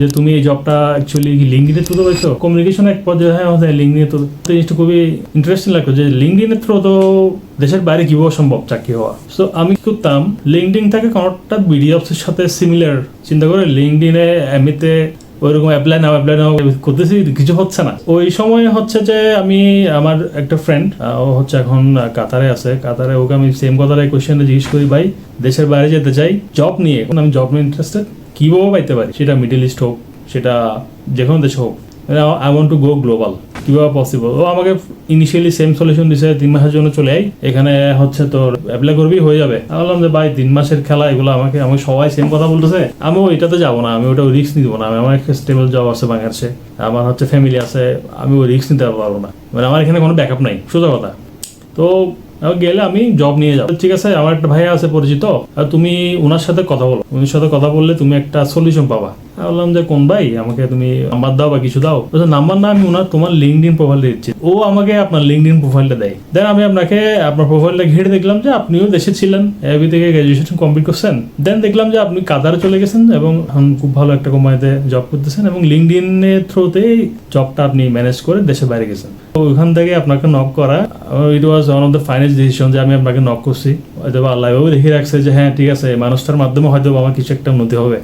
যে তুমি এই জবটা অ্যাকচুয়ালি লিঙ্কডিনের থ্রুতে পাইছো কমিউনিকেশন এক পর্যায়ে হ্যাঁ হ্যাঁ লিঙ্কডিনের থ্রু তো জিনিসটা খুবই ইন্টারেস্টিং লাগতো যে লিঙ্কডিনের থ্রু তো দেশের বাইরে কীভাবে সম্ভব চাকরি হওয়া? সো আমি করতাম লিঙ্কডিন থেকে কোনোটা বিডিএফসের সাথে সিমিলার চিন্তা করে লিঙ্কডিনে এমনিতে ওইরকম অ্যাপ্লাই নাও অ্যাপ্লাই নাও করতেছি, কিছু হচ্ছে না। ওই সময় হচ্ছে যে আমি আমার একটা ফ্রেন্ড ও হচ্ছে এখন কাতারে আছে। কাতারে ওকে আমি সেম কথাটাই কোয়েশ্চেনটা জিজ্ঞেস করি, ভাই, দেশের বাইরে যেতে চাই জব নিয়ে? আমি জব নিয়ে ইন্টারেস্টেড কীভাবে পাইতে পারি? সেটা মিডল ইস্ট হোক, সেটা যে কোনো দেশে হোক। I want to go global কীভাবে পসিবল ও আমাকে ইনিশিয়ালি সেম সলিউশন দিছে, তিন মাসের জন্য চলে আই। এখানে হচ্ছে তোর অ্যাপ্লাই করবি, হয়ে যাবে। আমি বললাম যে, ভাই, তিন মাসের খেলা, এগুলো আমাকে আমাকে সবাই সেম কথা বলতেছে। আমি ওইটাতে যাব না, আমি ওটা রিস্ক নিতে না। আমি আমার একটা স্টেবল জব আছে বাংলাদেশে। আমার হচ্ছে ফ্যামিলি আছে, আমি ওই রিস্ক নিতে পারব না। মানে আমার এখানে কোনো ব্যাকআপ নাই। সোজা কথা। তো আমি গেলে আমি জব নিয়ে যাব। ঠিক আছে, আমার একটা ভাইয়া আছে পরিচিত, আর তুমি ওনার সাথে কথা বলো। উনার সাথে কথা বললে তুমি একটা সলিউশন পাবা। বললাম যে, কোন ভাই? আমাকে তুমি নাম্বার দাও বা কিছু দাও। নাম্বার না, আমি ওনার তোমার লিঙ্কডিন প্রোফাইল দিচ্ছি। ও আমাকে আপনার লিঙ্কডিন প্রোফাইলটা দেয়। দেন আমি আপনাকে আপনার প্রোফাইলটা ঘেটে দেখলাম যে, আপনিও দেশে ছিলেন এবি থেকে গ্রাজুয়েশন কমপ্লিট করছেন। দেন দেখলাম যে, আপনি কাতারে চলে গেছেন এবং এখন খুব ভালো একটা কোম্পানিতে জব করতেছেন এবং লিঙ্কডিনের থ্রুতেই জবটা আপনি ম্যানেজ করে দেশে বাইরে গেছেন। ওইখান থেকে আপনাকে নক করা it was one of the final decision যে আমি আপনাকে নক করছি। হয়তো আল্লাহ দেখে রাখছে যে হ্যাঁ ঠিক আছে মানুষটার মাধ্যমে হয়তো আমার কিছু একটা উন্নতি হবে।